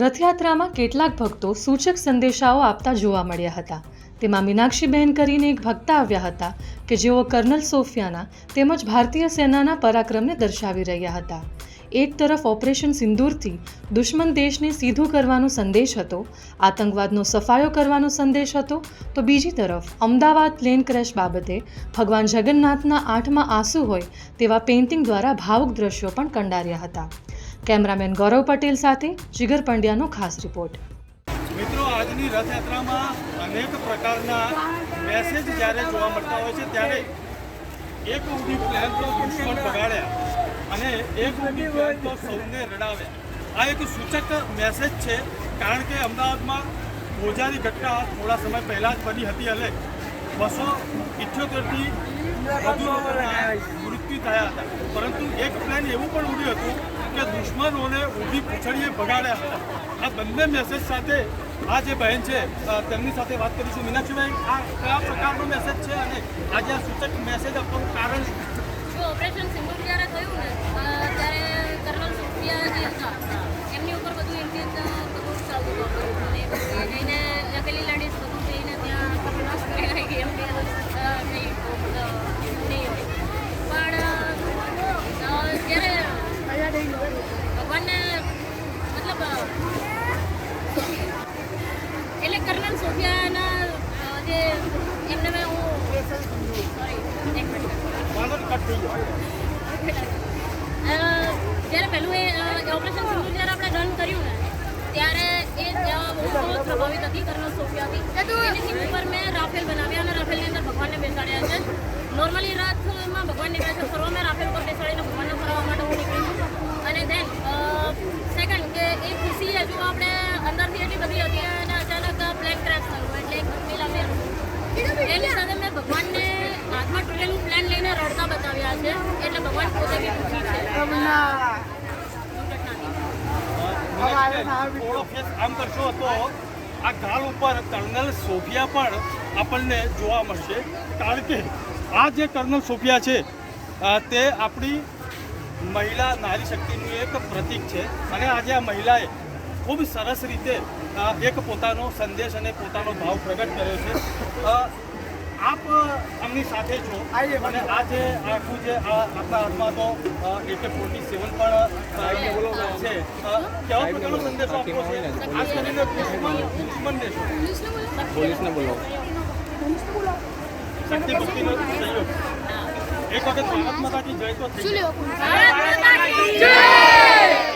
રથયાત્રામાં કેટલાક ભક્તો સૂચક સંદેશાઓ આપતા જોવા મળ્યા હતા. તેમાં મીનાક્ષીબહેન કરીને એક ભક્ત આવ્યા હતા કે જેઓ કર્નલ સોફિયાના તેમજ ભારતીય સેનાના પરાક્રમને દર્શાવી રહ્યા હતા. એક તરફ ઓપરેશન સિંદૂરથી દુશ્મન દેશને સીધું કરવાનો સંદેશ હતો, આતંકવાદનો સફાયો કરવાનો સંદેશ હતો, તો બીજી તરફ અમદાવાદ પ્લેન ક્રેશ બાબતે ભગવાન જગન્નાથના આઠમાં આંસુ હોય તેવા પેઇન્ટિંગ દ્વારા ભાવુક દ્રશ્યો પણ કંડાર્યા હતા. કેમેરામેન ગૌરવ પટેલ સાથે જીગર પંડ્યાનો ખાસ રિપોર્ટ. મિત્રો, આજની રથયાત્રામાં અનેક પ્રકારના મેસેજ જ્યારે જોવા મળતા હોય છે, ત્યારે એક ઊભી પ્લેન તો દુશ્મન બગાડ્યા અને એક ઊભી પ્લેન તો સૌને રડાવ્યા. આ એક સૂચક મેસેજ છે, કારણ કે અમદાવાદમાં ગોજારી ઘટના થોડા સમય પહેલાં જ બની હતી અને બસો ઇઠ્યોતેરથી વધુ મૃત્યુ થયા હતા. પરંતુ એક પ્લેન એવું પણ ઉડ્યું હતું કે દુશ્મનોને ઊભી પૂછડીએ ભગાડ્યા હતા આ બંને મેસેજ સાથે આ જે બહેન છે તેમની સાથે વાત કરીશું મીનાક્ષીભાઈ, આ કયા પ્રકારનો મેસેજ છે અને આજે આ સૂચક મેસેજ આપવાનું કારણ શું? કર્નલ સોફિયાના જે એમને મેં હું જ્યારે પહેલું એ ઓપરેશન સિંદૂર જ્યારે આપણે રન કર્યું ને ત્યારે એ બહુ પ્રભાવિત હતી કર્નલ સોફિયાથી. એની ઉપર મેં રાફેલ બનાવ્યા અને રાફેલની અંદર ભગવાનને બેસાડ્યા છે નોર્મલી રાતમાં ભગવાન નીકળે છે ફરવા મેં રાફેલ પર બેસાડીને ભગવાનને ફરવા માટે હું નીકળી છું અને દેન સેકન્ડ કે એ ખુશી હજુ આપણે અંદરથી એટલી બધી હતી અને અચાનક પ્લેન ક્રેશ થયું એટલે એક મહિલા મેં એની સાથે મેં ભગવાનને હાથમાં તૂટેલું પ્લાન લઈને રડતા બતાવ્યા છે એટલે ભગવાન પોતે બી ખુશી છે. થોડો ફેસ આમ કરશો તો આ ગાલ ઉપર કર્નલ સોફિયા પણ આપણને જોવા મળશે. કારણ કે આ જે કર્નલ સોફિયા છે તે આપણી મહિલા નારી શક્તિનું એક પ્રતીક છે. અને આજે આ મહિલાએ ખૂબ સરસ રીતે એક પોતાનો સંદેશ અને પોતાનો ભાવ પ્રગટ કર્યો છે. આપ એમની સાથે છો. અને આ જે આખું જે આ આપણા હાથમાં તો એકે ફોર્ટી સેવન પણ છે. કેવા પ્રકારનો સંદેશો આપવો છે? ખાસ કરીને દુશ્મન દુશ્મન દેશો. પોલીસને બોલો. શક્તિ ભક્તિનો સહયોગ. એક વખત ભારત માતા જય તો જય!